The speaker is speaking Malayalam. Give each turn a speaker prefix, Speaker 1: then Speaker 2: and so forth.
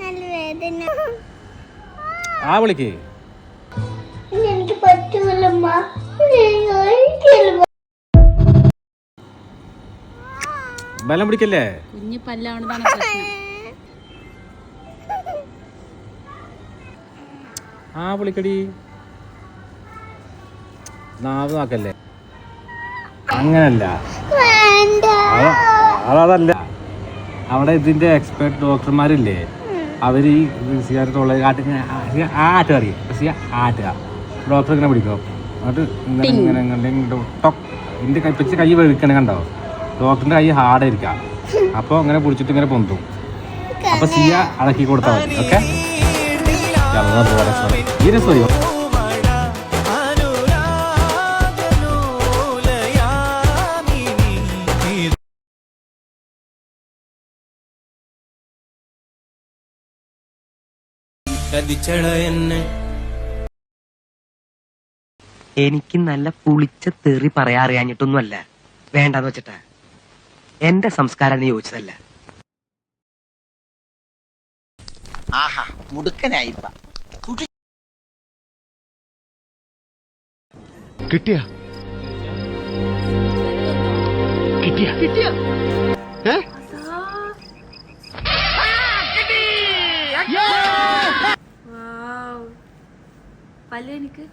Speaker 1: നല്ല വേദന.
Speaker 2: ആ വിളിക്ക്.
Speaker 1: എനിക്ക് പറ്റൂലമ്മ.
Speaker 2: ബലം പിടിക്കല്ലേ?
Speaker 3: കുഞ്ഞു പല്ലാവണതാണ്
Speaker 2: ആ വിളിക്കടി. നാവ് നോക്കല്ലേ? അങ്ങനല്ല. അതല്ല. അവിടെ ഇതിന്റെ എക്സ്പെർട്ട് ഡോക്ടർമാരില്ലേ അവർ ഈ സിഗരറ്റുള്ള ആട്ടിങ്ങനെ ആട്ട് അറിയും? പക്ഷേ ആട്ടുക ഡോക്ടർ ഇങ്ങനെ പിടിക്കും. എന്നിട്ട് ഇങ്ങനെ ഇങ്ങനെ ഇങ്ങനെ ടൊക്ക് ഇതിന്റെ കൈ വെളുക്കണ കണ്ടോ? ഡോക്ടറിന്റെ കൈ ഹാർഡ് ആയിരിക്കാം. അപ്പോൾ അങ്ങനെ പിടിച്ചിട്ട് ഇങ്ങനെ പൊന്തും. അപ്പൊ സിയ അടക്കി കൊടുത്താൽ മതി. ഓക്കെ? ഈ രസമോ
Speaker 4: എന്നെ.
Speaker 5: എനിക്ക് നല്ല പുളിച്ച തെറി പറയാ അറിയാഞ്ഞിട്ടൊന്നുമല്ല. വേണ്ടാന്ന് വെച്ചിട്ടാ. എന്റെ സംസ്കാരം നീ യോജിച്ചതല്ല
Speaker 6: ആഹാ മുടുക്കനായിപ്പ.
Speaker 7: കിട്ടിയ? കിട്ടിയ? കിട്ടിയ?
Speaker 3: പല്ല് എനിക്ക്